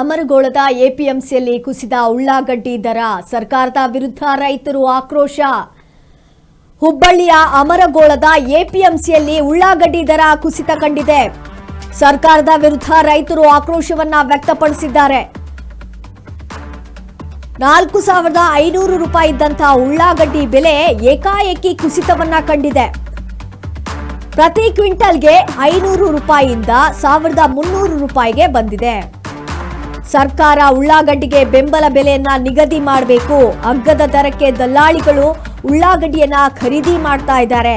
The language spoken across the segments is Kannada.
ಅಮರಗೋಳದ ಎಪಿಎಂಸಿಯಲ್ಲಿ ಕುಸಿದ ಉಳ್ಳಾಗಡ್ಡಿ ದರ ಸರ್ಕಾರದ ವಿರುದ್ಧ ರೈತರು ಆಕ್ರೋಶ. ಹುಬ್ಬಳ್ಳಿಯ ಅಮರಗೋಳದ ಎಪಿಎಂಸಿಯಲ್ಲಿ ಉಳ್ಳಾಗಡ್ಡಿ ದರ ಕುಸಿತ ಕಂಡಿದೆ. ಸರ್ಕಾರದ ವಿರುದ್ಧ ರೈತರು ಆಕ್ರೋಶವನ್ನ ವ್ಯಕ್ತಪಡಿಸಿದ್ದಾರೆ. ನಾಲ್ಕು ಸಾವಿರದ ಐನೂರು ರೂಪಾಯಿ ಇದ್ದಂತಹ ಉಳ್ಳಾಗಡ್ಡಿ ಬೆಲೆ ಏಕಾಏಕಿ ಕುಸಿತವನ್ನ ಕಂಡಿದೆ. ಪ್ರತಿ ಕ್ವಿಂಟಲ್ಗೆ ಐನೂರು ರೂಪಾಯಿಯಿಂದ ಸಾವಿರದ ಮುನ್ನೂರು ರೂಪಾಯಿಗೆ ಬಂದಿದೆ. ಸರ್ಕಾರ ಉಳ್ಳಾಗಡ್ಡಿಗೆ ಬೆಂಬಲ ಬೆಲೆಯನ್ನ ನಿಗದಿ ಮಾಡಬೇಕು. ಅಗ್ಗದ ದರಕ್ಕೆ ದಲ್ಲಾಳಿಗಳು ಉಳ್ಳಾಗಡ್ಡಿಯನ್ನ ಖರೀದಿ ಮಾಡ್ತಾ ಇದ್ದಾರೆ.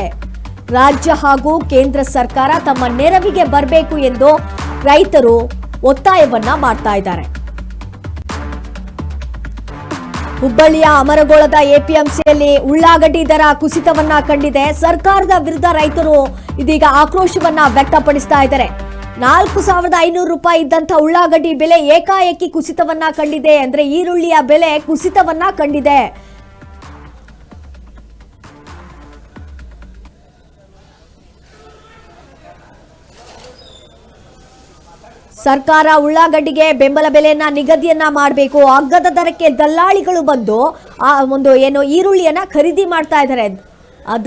ರಾಜ್ಯ ಹಾಗೂ ಕೇಂದ್ರ ಸರ್ಕಾರ ತಮ್ಮ ನೆರವಿಗೆ ಬರಬೇಕು ಎಂದು ರೈತರು ಒತ್ತಾಯವನ್ನ ಮಾಡ್ತಾ ಇದ್ದಾರೆ. ಹುಬ್ಬಳ್ಳಿಯ ಅಮರಗೋಳದ ಎಪಿಎಂಸಿಯಲ್ಲಿ ಉಳ್ಳಾಗಡ್ಡಿ ದರ ಕುಸಿತವನ್ನ ಕಂಡಿದೆ. ಸರ್ಕಾರದ ವಿರುದ್ಧ ರೈತರು ಇದೀಗ ಆಕ್ರೋಶವನ್ನ ವ್ಯಕ್ತಪಡಿಸ್ತಾ ಇದ್ದಾರೆ. ನಾಲ್ಕು ಸಾವಿರದ ಐನೂರು ರೂಪಾಯಿ ಇದ್ದಂತ ಉಳ್ಳಾಗಡ್ಡಿ ಬೆಲೆ ಏಕಾಏಕಿ ಕುಸಿತವನ್ನ ಕಂಡಿದೆ ಅಂದ್ರೆ ಈರುಳ್ಳಿಯ ಬೆಲೆ ಕುಸಿತವನ್ನ ಕಂಡಿದೆ. ಸರ್ಕಾರ ಉಳ್ಳಾಗಡ್ಡಿಗೆ ಬೆಂಬಲ ಬೆಲೆಯನ್ನ ನಿಗದಿಯನ್ನ ಮಾಡಬೇಕು. ಅಗ್ಗದ ದರಕ್ಕೆ ದಲ್ಲಾಳಿಗಳು ಬಂದು ಆ ಒಂದು ಏನು ಈರುಳ್ಳಿಯನ್ನ ಖರೀದಿ ಮಾಡ್ತಾ ಇದ್ದಾರೆ.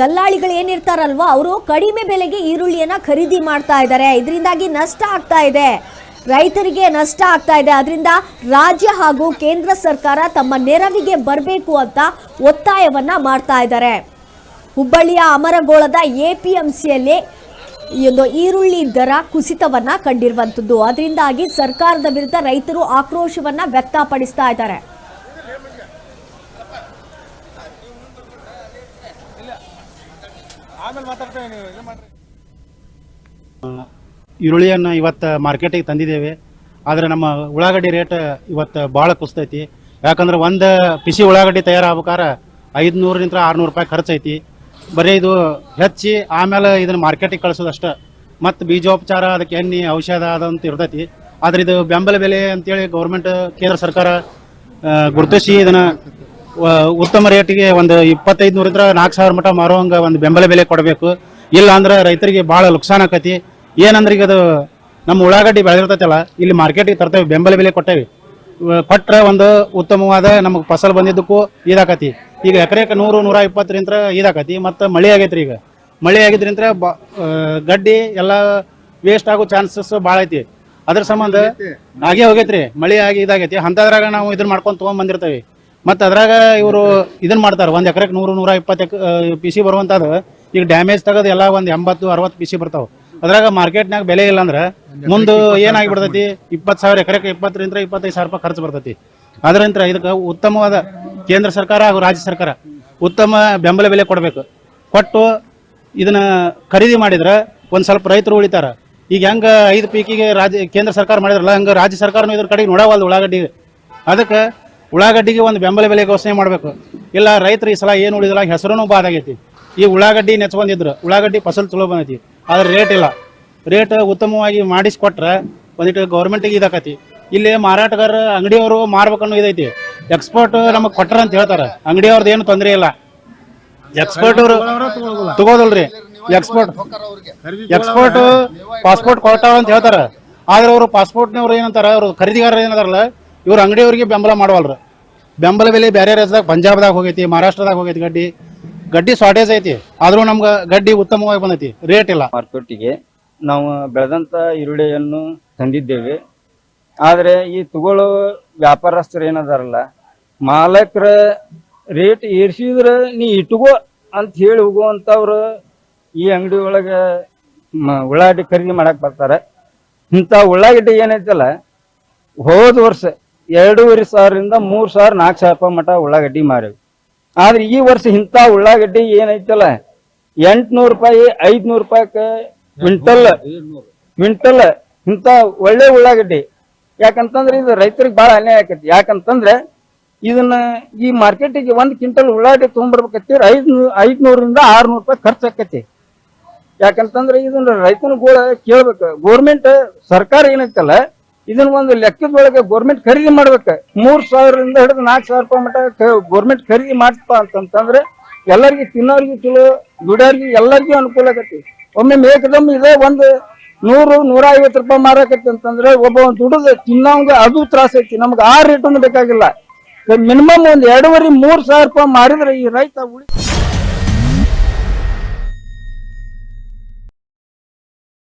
ದಲ್ಲಾಳಿಗಳು ಏನಿರ್ತಾರಲ್ವಾ, ಅವರು ಕಡಿಮೆ ಬೆಲೆಗೆ ಈರುಳ್ಳಿಯನ್ನು ಖರೀದಿ ಮಾಡ್ತಾ ಇದ್ದಾರೆ. ಇದರಿಂದಾಗಿ ನಷ್ಟ ಆಗ್ತಾ ಇದೆ. ರೈತರಿಗೆ ನಷ್ಟ ಆಗ್ತಾ ಇದೆ. ಅದರಿಂದ ರಾಜ್ಯ ಹಾಗೂ ಕೇಂದ್ರ ಸರ್ಕಾರ ತಮ್ಮ ನೆರವಿಗೆ ಬರಬೇಕು ಅಂತ ಒತ್ತಾಯವನ್ನ ಮಾಡ್ತಾ ಇದ್ದಾರೆ. ಹುಬ್ಬಳ್ಳಿಯ ಅಮರಗೋಳದ ಎ ಪಿ ಎಂ ಸಿಯಲ್ಲಿ ಈ ಒಂದು ಈರುಳ್ಳಿ ದರ ಕುಸಿತವನ್ನ ಕಂಡಿರುವಂಥದ್ದು. ಅದರಿಂದಾಗಿ ಸರ್ಕಾರದ ವಿರುದ್ಧ ರೈತರು ಆಕ್ರೋಶವನ್ನ ವ್ಯಕ್ತಪಡಿಸ್ತಾ ಇದ್ದಾರೆ ಆಮೇಲೆ ಮಾತಾಡ್ತೇವೆ ನೀವು ಇದು ಮಾಡ್ರಿ ಈರುಳ್ಳಿಯನ್ನು ಇವತ್ತು ಮಾರ್ಕೆಟಿಗೆ ತಂದಿದ್ದೇವೆ. ಆದರೆ ನಮ್ಮ ಉಳ್ಳಾಗಡ್ಡಿ ರೇಟ್ ಇವತ್ತು ಭಾಳ ಕುಸ್ತೈತಿ. ಯಾಕಂದ್ರೆ ಒಂದು ಪಿಸಿ ಉಳ್ಳಾಗಡ್ಡಿ ತಯಾರಾಗ್ಬೇಕಾರೆ ಐದುನೂರರಿಂದ ಆರುನೂರು ರೂಪಾಯಿ ಖರ್ಚೈತಿ. ಬರೀ ಇದು ಹೆಚ್ಚಿ ಆಮೇಲೆ ಇದನ್ನು ಮಾರ್ಕೆಟಿಗೆ ಕಳಿಸೋದಷ್ಟೇ. ಮತ್ತು ಬೀಜೋಪಚಾರ, ಅದಕ್ಕೆ ಎಣ್ಣೆ, ಔಷಧ ಅದಂತ ಇರ್ತೈತಿ. ಆದ್ರೆ ಇದು ಬೆಂಬಲ ಬೆಲೆ ಅಂತೇಳಿ ಗೌರ್ಮೆಂಟ್, ಕೇಂದ್ರ ಸರ್ಕಾರ ಗುರುತಿಸಿ ಇದನ್ನು ಉತ್ತಮ ರೇಟಿಗೆ ಒಂದು ಇಪ್ಪತ್ತೈದು ನೂರಿಂದ ನಾಲ್ಕು ಸಾವಿರ ಮಟ ಮಾರುವಂಗ ಒಂದು ಬೆಂಬಲ ಬೆಲೆ ಕೊಡಬೇಕು. ಇಲ್ಲ ಅಂದ್ರೆ ರೈತರಿಗೆ ಭಾಳ ನುಕ್ಸಾನ್ ಆಕತಿ. ಏನಂದ್ರೆ ಈಗ ಅದು ನಮ್ಮ ಉಳ್ಳಾಗಡ್ಡಿ ಬೆಳೆದಿರ್ತೈತಲ್ಲ ಇಲ್ಲಿ ಮಾರ್ಕೆಟಿಗೆ ತರ್ತೇವೆ ಬೆಂಬಲ ಬೆಲೆ ಕೊಟ್ಟೇವೆ. ಕೊಟ್ಟರೆ ಒಂದು ಉತ್ತಮವಾದ ನಮಗೆ ಫಸಲ್ ಬಂದಿದ್ದಕ್ಕೂ ಇದಾಕತಿ. ಈಗ ಎಕರೆಕ ನೂರು ನೂರ ಇಪ್ಪತ್ತರಿಂದ ಇದಾಕತಿ ಮತ್ತು ಮಳೆ ಆಗೈತ್ರಿ ಈಗ. ಮಳೆ ಆಗಿದ್ರಿಂದ ಬ ಗಡ್ಡಿ ಎಲ್ಲ ವೇಸ್ಟ್ ಆಗೋ ಚಾನ್ಸಸ್ ಭಾಳ ಐತಿ. ಅದ್ರ ಸಂಬಂಧ ಆಗೇ ಹೋಗೈತ್ರಿ. ಮಳೆ ಆಗಿ ಇದಾಗೈತಿ. ಅಂಥದ್ರಾಗ ನಾವು ಇದನ್ನ ಮಾಡ್ಕೊಂಡು ತೊಗೊಂಡ್ ಬಂದಿರ್ತೇವೆ. ಮತ್ತು ಅದ್ರಾಗ ಇವರು ಇದನ್ನ ಮಾಡ್ತಾರೆ. ಒಂದು ಎಕರೆಗೆ ನೂರು, ನೂರ ಇಪ್ಪತ್ತು ಎಕ್ ಸಿ ಬರುವಂಥದ್ದು ಈಗ ಡ್ಯಾಮೇಜ್ ತೆಗೆದು ಎಲ್ಲ ಒಂದು ಎಂಬತ್ತು, ಅರವತ್ತು ಸಿ ಬರ್ತಾವೆ. ಅದ್ರಾಗ ಮಾರ್ಕೆಟ್ನಾಗ ಬೆಲೆ ಇಲ್ಲ ಅಂದ್ರೆ ಮುಂದೆ ಏನಾಗಿ ಬಿಡ್ತೈತಿ ಇಪ್ಪತ್ತು ಸಾವಿರ ಎಕರೆಗೆ ಇಪ್ಪತ್ತರಿಂದ ಇಪ್ಪತ್ತೈದು ಸಾವಿರ ರೂಪಾಯಿ ಖರ್ಚು ಬರ್ತೈತಿ. ಅದರಿಂದ ಇದಕ್ಕೆ ಉತ್ತಮವಾದ ಕೇಂದ್ರ ಸರ್ಕಾರ ಹಾಗೂ ರಾಜ್ಯ ಸರ್ಕಾರ ಉತ್ತಮ ಬೆಂಬಲ ಬೆಲೆ ಕೊಡಬೇಕು. ಕೊಟ್ಟು ಇದನ್ನ ಖರೀದಿ ಮಾಡಿದ್ರೆ ಒಂದು ಸ್ವಲ್ಪ ರೈತರು ಉಳಿತಾರ. ಈಗ ಹೆಂಗ ಐದು ಪೀಕಿಗೆ ರಾಜ್ಯ, ಕೇಂದ್ರ ಸರ್ಕಾರ ಮಾಡಿದ್ರಲ್ಲ, ಹಂಗೆ ರಾಜ್ಯ ಸರ್ಕಾರನು ಇದ್ರ ಕಡೆಗೆ ನೋಡವಲ್ದು ಉಳ್ಳಾಗಡ್ಡಿ. ಅದಕ್ಕೆ ಉಳ್ಳಾಗಡ್ಡಿಗೆ ಒಂದು ಬೆಂಬಲ ಬೆಲೆ ಘೋಷಣೆ ಮಾಡಬೇಕು. ಇಲ್ಲ, ರೈತರು ಈ ಸಲ ಏನು ಉಳಿದಿಲ್ಲ ಹೆಸರು ಬಾದಾಗೈತಿ ಈ ಉಳ್ಳಾಗಡ್ಡಿ ನೆಚ್ಕೊಂಡಿದ್ರು, ಉಳ್ಳಾಗಡ್ಡಿ ಫಸಲು ಚಲೋ ಬಂದೈತಿ. ಆದ್ರೆ ರೇಟ್ ಇಲ್ಲ. ರೇಟ್ ಉತ್ತಮವಾಗಿ ಮಾಡಿಸ್ಕೊಟ್ರೆ ಒಂದಿಟ್ಟು ಗೌರ್ಮೆಂಟಿಗೆ ಇದಾಕತಿ. ಇಲ್ಲಿ ಮಾರಾಟಗಾರ ಅಂಗಡಿಯವರು ಮಾರ್ಬೇಕನ್ನೋ ಇದೈತಿ. ಎಕ್ಸ್ಪೋರ್ಟ್ ನಮಗೆ ಕೊಟ್ರ ಅಂತ ಹೇಳ್ತಾರೆ. ಅಂಗಡಿಯವ್ರದ್ದು ಏನು ತೊಂದರೆ ಇಲ್ಲ. ಎಕ್ಸ್ಪೋರ್ಟ್ ಅವರು ತಗೋದಲ್ರಿ. ಎಕ್ಸ್ಪೋರ್ಟ್ ಎಕ್ಸ್ಪೋರ್ಟ್ ಪಾಸ್ಪೋರ್ಟ್ ಕೊಡ್ತಾವ ಅಂತ ಹೇಳ್ತಾರೆ. ಆದ್ರೆ ಅವರು ಪಾಸ್ಪೋರ್ಟ್ನವ್ರು ಏನಂತಾರೆ, ಅವರು ಖರೀದಿಗಾರ ಏನದಾರಲ್ಲ ಇವ್ರು ಅಂಗಡಿಯವ್ರಿಗೆ ಬೆಂಬಲ ಮಾಡವಲ್ರ. ಬೆಂಬಲ ಬೆಲೆ ಬೇರೆ ರಾಜ್ಯದಾಗ, ಪಂಜಾಬ್ದಾಗ ಹೋಗೈತಿ, ಮಹಾರಾಷ್ಟ್ರದಾಗ ಹೋಗೈತಿ ಗಡ್ಡಿ. ಗಡ್ಡಿ ಶಾರ್ಟೇಜ್ ಐತಿ. ಆದ್ರೂ ನಮ್ಗೆ ಗಡ್ಡಿ ಉತ್ತಮವಾಗಿ ಬಂದೈತಿ. ರೇಟ್ ಇಲ್ಲ. ಮಾರ್ಕೆಟಿಗೆ ನಾವು ಬೆಳೆದಂತ ಈರುಳ್ಳಿಯನ್ನು ತಂದಿದ್ದೇವೆ. ಆದರೆ ಈ ತಗೊಳ್ಳೋ ವ್ಯಾಪಾರಸ್ಥರು ಏನದಾರಲ್ಲ, ಮಾಲಕರ ರೇಟ್ ಏರ್ಸಿದ್ರೆ ನೀ ಇಟ್ಕೋ ಅಂತ ಹೇಳಿ ಹೋಗುವಂಥವ್ರು ಈ ಅಂಗಡಿ ಒಳಗೆ ಉಳ್ಳಾಗಡ್ಡಿ ಖರೀದಿ ಮಾಡಕ್ ಬರ್ತಾರೆ. ಇಂಥ ಉಳ್ಳಾಗಡ್ಡಿ ಏನೈತಲ್ಲ, ಹೋದ ವರ್ಷ ಎರಡೂವರೆ ಸಾವಿರದಿಂದ ಮೂರು ಸಾವಿರ ನಾಲ್ಕು ಸಾವಿರ ರೂಪಾಯಿ ಮಟ್ಟ ಉಳ್ಳಾಗಡ್ಡಿ ಮಾರೇವಿ. ಆದ್ರೆ ಈ ವರ್ಷ ಇಂಥ ಉಳ್ಳಾಗಡ್ಡಿ ಏನೈತಲ್ಲ, ಎಂಟ್ನೂರು ರೂಪಾಯಿ, ಐದ್ನೂರು ರೂಪಾಯಿಗೆ ಕ್ವಿಂಟಲ್. ಕ್ವಿಂಟಲ್. ಇಂಥ ಒಳ್ಳೆ ಉಳ್ಳಾಗಡ್ಡಿ. ಯಾಕಂತಂದ್ರೆ ಇದು ರೈತರಿಗೆ ಬಹಳ ಅನ್ಯಾಯ ಆಕೈತಿ. ಯಾಕಂತಂದ್ರೆ ಇದನ್ನ ಈ ಮಾರ್ಕೆಟಿಗೆ ಒಂದ್ ಕ್ವಿಂಟಲ್ ಉಳ್ಳಾಗಡ್ಡಿ ತೊಗೊಂಡ್ಬರ್ಬೇಕತ್ತೀರಿ ಐದ್ ಐದ್ನೂರಿಂದ ಆರ್ನೂರು ರೂಪಾಯಿ ಖರ್ಚು ಆಕತಿ. ಯಾಕಂತಂದ್ರೆ ಇದನ್ನ ರೈತನ ಗೋಳ ಕೇಳ್ಬೇಕು. ಗೋರ್ಮೆಂಟ್, ಸರ್ಕಾರ ಏನೈತಲ್ಲ ಇದನ್ನ ಒಂದು ಲೆಕ್ಕದೊಳಗೆ ಗೌರ್ಮೆಂಟ್ ಖರೀದಿ ಮಾಡ್ಬೇಕು. ಮೂರ್ ಸಾವಿರದಿಂದ ಹಿಡಿದು ನಾಲ್ಕು ಸಾವಿರ ರೂಪಾಯಿ ಮಟ್ಟ ಗೌರ್ಮೆಂಟ್ ಖರೀದಿ ಮಾಡ್ತಪ್ಪ ಅಂತಂತಂದ್ರೆ ಎಲ್ಲರಿಗೆ ತಿನ್ನೋರಿಗೆ ಚಲೋ, ದುಡಿಯೋರಿಗೆ ಎಲ್ಲರಿಗೂ ಅನುಕೂಲ ಆಗತ್ತಿ ಒಮ್ಮೆ ಮೇಕದಮ್ ಇದೆ ಒಂದು ನೂರು, ನೂರ ಐವತ್ತು ರೂಪಾಯಿ ಮಾರಾಕತ್ತಿ ಅಂತಂದ್ರೆ ಒಬ್ಬ ದುಡಿದ ತಿನ್ನೋಂಗ ಅದು ತ್ರಾಸ ಐತಿ. ನಮ್ಗೆ ಆ ರೇಟನ್ನು ಬೇಕಾಗಿಲ್ಲ. ಮಿನಿಮಮ್ ಒಂದು ಎರಡೂವರೆ, ಮೂರು ಸಾವಿರ ರೂಪಾಯಿ ಮಾರಿದ್ರೆ ಈ ರೈತ ಉಳಿ